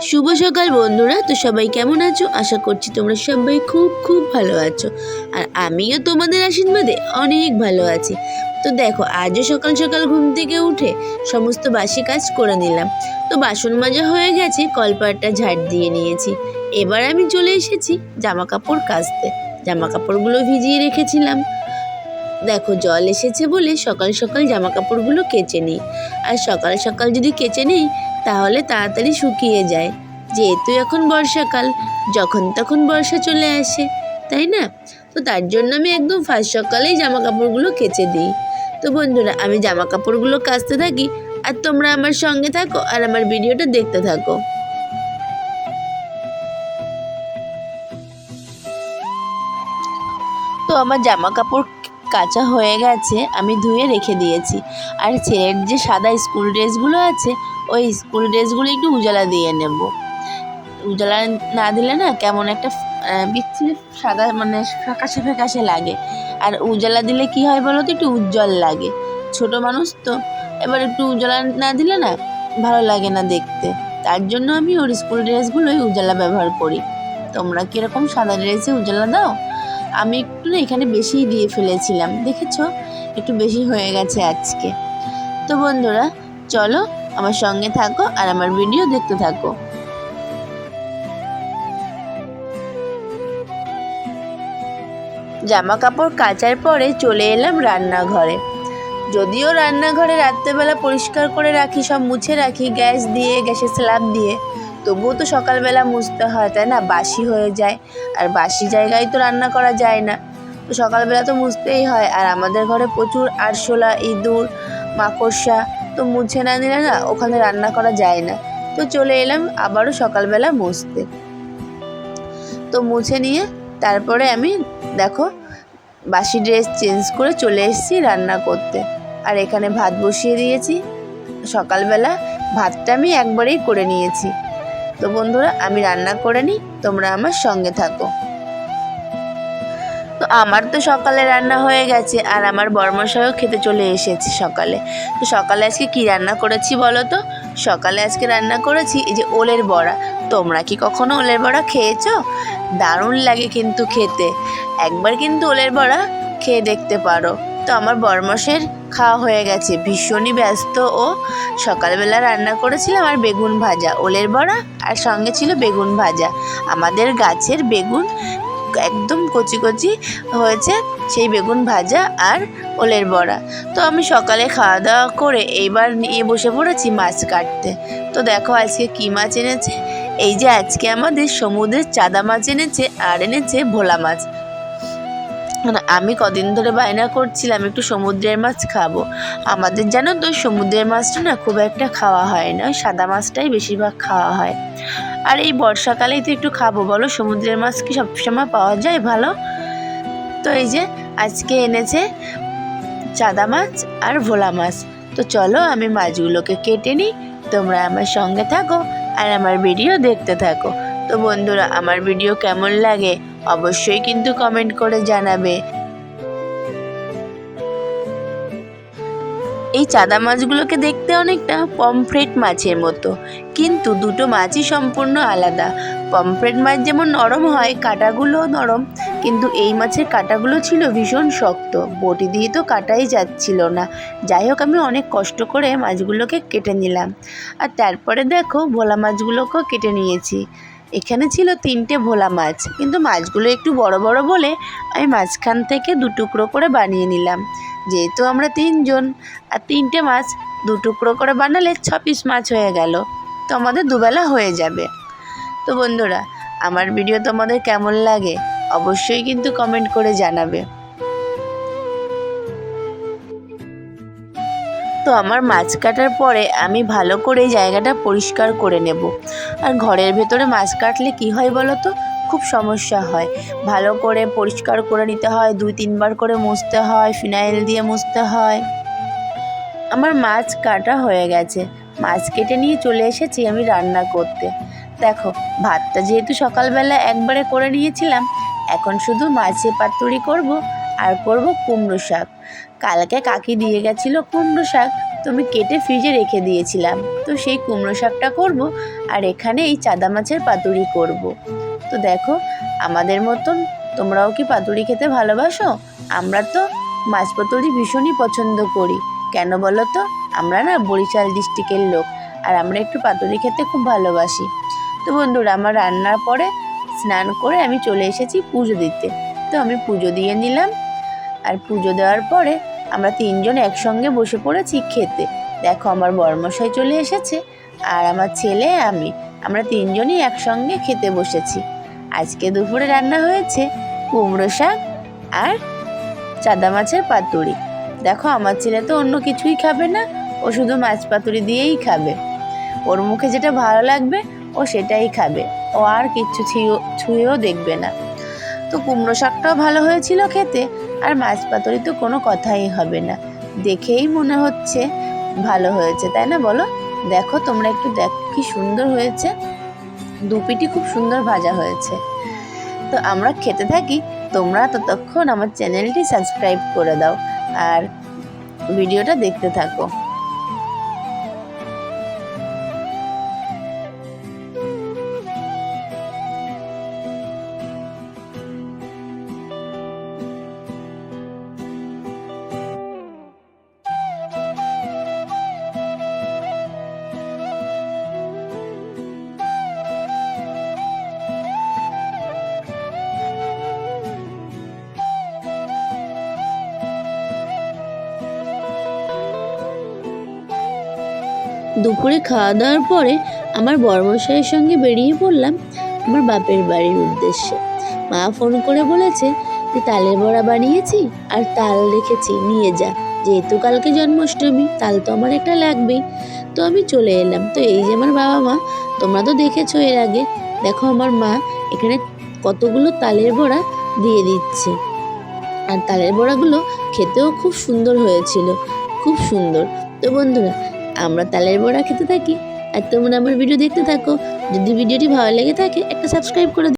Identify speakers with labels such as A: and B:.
A: শুভ সকাল বন্ধুরা, তো সবাই কেমন আছো? আশা করছি তোমরা সবাই খুব খুব ভালো আছো। আর আমিও তোমাদের আশীর্বাদে অনেক ভালো আছি। তো দেখো, আজও সকাল সকাল ঘুম থেকে উঠে সমস্ত বাসি কাজ করে নিলাম। তো বাসন মাজা হয়ে গেছে, কলপাটটা ঝাড় দিয়ে নিয়েছি। এবার আমি চলে এসেছি জামা কাপড় কাচতে। জামা কাপড়গুলো ভিজিয়ে রেখেছিলাম। দেখো, জল এসেছে বলে সকাল সকাল জামা কাপড়গুলো কেচে নিই। আর সকাল সকাল যদি কেচে নিই তাহলে তাড়াতাড়ি শুকিয়ে যায়। যেহেতু এখন বর্ষাকাল, যখন তখন বর্ষা চলে আসে, তাই না? তো তার জন্য আমি একদম ফার্স্ট সকালেই জামা কাপড়গুলো কেচে দিই। তো বন্ধুরা, আমি জামা কাপড়গুলো কাচতে থাকি, আর তোমরা আমার সঙ্গে থাকো আর আমার ভিডিওটা দেখতে থাকো। তো আমার জামা কাপড় কাঁচা হয়ে গেছে, আমি ধুয়ে রেখে দিয়েছি। আর ছেলের যে সাদা স্কুল ড্রেসগুলো আছে, ওই স্কুল ড্রেসগুলো একটু উজালা দিয়ে নেব। উজালা না দিলে না কেমন একটা বিচ্ছিরি সাদা মানে ফ্যাকাশে ফ্যাকাশে লাগে। আর উজালা দিলে কি হয় বলো তো, একটু উজ্জ্বল লাগে। ছোট মানুষ তো, এবার একটু উজালা না দিলে না ভালো লাগে না দেখতে। তার জন্য আমি ওর স্কুল ড্রেসগুলোই উজালা ব্যবহার করি। তোমরা কীরকম সাদা ড্রেসে উজালা দাও? আমি একটু না এখানে বেশিই দিয়ে ফেলেছিলাম, দেখেছ? একটু বেশি হয়ে গেছে আজকে। তো বন্ধুরা, চলো আমার সঙ্গে থাকো আর আমার ভিডিও দেখতে থাকো। জামা কাপড় কাচার পরে চলে এলাম রান্নাঘরে। যদিও রান্নাঘরে রাত্রেবেলা পরিষ্কার করে রাখি, সব মুছে রাখি, গ্যাস দিয়ে, গ্যাসের স্ল্যাব দিয়ে। তবুও তো সকালবেলা মুছতে হয়, তাই না? বাসি হয়ে যায়। আর বাসি জায়গায় তো রান্না করা যায় না। তো সকালবেলা তো মুছতেই হয়। আর আমাদের ঘরে প্রচুর আরশোলা, ইঁদুর, মাকড়সা তো মুছে না নিলে না ওখানে রান্না করা যায় না। তো চলে এলাম আবারও সকালবেলা মুছতে। তো মুছে নিয়ে তারপরে আমি দেখো বাসি ড্রেস চেঞ্জ করে চলে এসেছি রান্না করতে। আর এখানে ভাত বসিয়ে দিয়েছি। সকালবেলা ভাতটা আমি একবারেই করে নিয়েছি। তো বন্ধুরা, আমি রান্না করে নিই, তোমরা আমার সঙ্গে থাকো। তো আমার তো সকালে রান্না হয়ে গেছে, আর আমার বর্মশাইও খেতে চলে এসেছে সকালে। তো সকালে আজকে কি রান্না করেছি বলো তো? সকালে আজকে রান্না করেছি এই যে ওলের বড়া। তোমরা কি কখনো ওলের বড়া খেয়েছো? দারুণ লাগে কিন্তু খেতে। একবার কিন্তু ওলের বড়া খেয়ে দেখতে পারো। তো আমার বরমশের খাওয়া হয়ে গেছে। ভীষণই ব্যস্ত ও সকালবেলা রান্না করেছিলাম আর বেগুন ভাজা, ওলের বড়া আর সঙ্গে ছিল বেগুন ভাজা। আমাদের গাছের বেগুন একদম কচি কচি হয়েছে সেই বেগুন ভাজা আর ওলের বড়া। তো আমি সকালে খাওয়া দাওয়া করে এইবার নিয়ে বসে পড়েছি মাছ কাটতে। তো দেখো আজকে কী মাছ এনেছে? এই যে আজকে আমাদের সমুদ্রের চাদা মাছ এনেছে আর এনেছে ভোলা মাছ। আমি কদিন ধরে বায়না করছিলাম, একটু সমুদ্রের মাছ খাব। আমাদের জানো তো, সমুদ্রের মাছটা না খুব একটা খাওয়া হয় না, সাদা মাছটাই বেশিরভাগ খাওয়া হয়। আর এই বর্ষাকালেই তো একটু খাব, বলো সমুদ্রের মাছ কি সবসময় পাওয়া যায় ভালো? তো এই যে, আজকে এনেছে চাদা মাছ আর ভোলা মাছ। তো চলো আমি মাছগুলোকে কেটে নিই, তোমরা আমার সঙ্গে থাকো আর আমার ভিডিও দেখতে থাকো। তো বন্ধুরা, আমার ভিডিও কেমন লাগে অবশ্যই কিন্তু কমেন্ট করে জানাবে। এই চাদা মাছগুলোকে দেখতে অনেকটা পমফ্রেট মাছের মতো, কিন্তু দুটো মাছই সম্পূর্ণ আলাদা। পমফ্রেট মাছ যেমন নরম হয় কাঁটাগুলো নরম, কিন্তু এই মাছের কাঁটাগুলো ছিল ভীষণ শক্ত। বটি দিয়ে তো কাটাই যাচ্ছিল না। যাই হোক, আমি অনেক কষ্ট করে মাছগুলোকে কেটে নিলাম। আর তারপরে দেখো, ভোলা মাছগুলোকেও কেটে নিয়েছি। এখানে ছিল তিনটে ভোলা মাছ, কিন্তু মাছগুলো একটু বড় বড় বলে আমি মাঝখান থেকে দু টুকরো করে বানিয়ে নিলাম। যেহেতু আমরা তিনজন, আর তিনটে মাছ দু টুকরো করে বানালে ছ পিস মাছ হয়ে গেল, তো আমাদের দুবেলা হয়ে যাবে। তো বন্ধুরা, আমার ভিডিও তোমাদের কেমন লাগে অবশ্যই কিন্তু কমেন্ট করে জানাবে। তো আমার মাছ কাটার পরে আমি ভালো করে জায়গাটা পরিষ্কার করে নেব। আর ঘরের ভেতরে মাছ কাটলে কি হয় বলো তো? খুব সমস্যা হয়। ভালো করে পরিষ্কার করে নিতে হয়, দুই তিনবার করে মুছতে হয়, ফিনাইল দিয়ে মুছতে হয়। আমার মাছ কাটা হয়ে গেছে। মাছ কেটে নিয়ে চলে এসেছি আমি রান্না করতে। দেখো, ভাতটা যেহেতু সকালবেলা একবারে করে নিয়েছিলাম, এখন শুধু মাছে পাতুরি করব আর করব কুমড়ো শাক। কালকে কাকি দিয়ে গেছিল কুমড়ো শাক তো আমি কেটে ফ্রিজে রেখে দিয়েছিলাম। তো সেই কুমড়ো শাকটা করব আর এখানে এই চাদা মাছের পাতুরি করব। তো দেখো, আমাদের মতন তোমরাও কি পাতুরি খেতে ভালোবাসো? আমরা তো মাছ পাতুরি ভীষণই পছন্দ করি। কেন বলো তো? আমরা না বরিশাল ডিস্ট্রিক্টের লোক আর আমরা একটু পাতুরি খেতে খুব ভালোবাসি। তো বন্ধুরা, আমার রান্নার পরে স্নান করে আমি চলে এসেছি পুজো দিতে। তো আমি পুজো দিয়ে নিলাম। আর পুজো দেওয়ার পরে আমরা তিনজন একসঙ্গে বসে পড়েছি খেতে। দেখো আমার বর্মশাই চলে এসেছে আর আমার ছেলে, আমি। আমরা তিনজনই একসঙ্গে খেতে বসেছি। আজকে দুপুরে রান্না হয়েছে কুমড়ো শাক আর চাদা মাছের পাতুরি। দেখো আমার ছেলে তো অন্য কিছুই খাবে না, ও শুধু মাছ পাতুরি দিয়েই খাবে। ওর মুখে যেটা ভালো লাগবে, ও সেটাই খাবে। ও আর কিচ্ছু ছুঁয়েও ছুঁয়েও দেখবে না। তো কুমড়ো শাকটাও ভালো হয়েছিল খেতে আর মাছ পাতুরি তো কোনো কথাই হবে না। দেখেই মনে হচ্ছে ভালো হয়েছে, তাই না বলো? দেখো তোমরা একটু দেখ কি সুন্দর হয়েছে। দুপিটি খুব সুন্দর ভাজা হয়েছে। তো আমরা খেতে থাকি, তোমরা ততক্ষণ আমার চ্যানেলটি সাবস্ক্রাইব করে দাও। আর ভিডিওটা দেখতে থাকো।
B: দুপুরে খাওয়া দাওয়ার পরে আমার বর্মশাইয়ের সঙ্গে বেরিয়ে পড়লাম আমার বাপের বাড়ির উদ্দেশ্যে। মা ফোন করে বলেছে যে, তালের বড়া বানিয়েছি আর তাল রেখেছি, নিয়ে যা। যেহেতু কালকে জন্মাষ্টমী, তাল তো আমার একটা লাগবেই। তো আমি চলে এলাম। তো এই যে আমার বাবা মা, তোমরা তো দেখেছ এর আগে। দেখো আমার মা এখানে কতগুলো তালের বড়া দিয়ে দিচ্ছে। আর তালের বড়াগুলো খেতেও খুব সুন্দর হয়েছিল। খুব সুন্দর। তো বন্ধুরা আমরা তালের বড়া খেতে থাকি আর তোমরা আমার ভিডিও দেখতে থাকো যদি ভিডিওটি ভালো লেগে থাকে, একটা সাবস্ক্রাইব করে।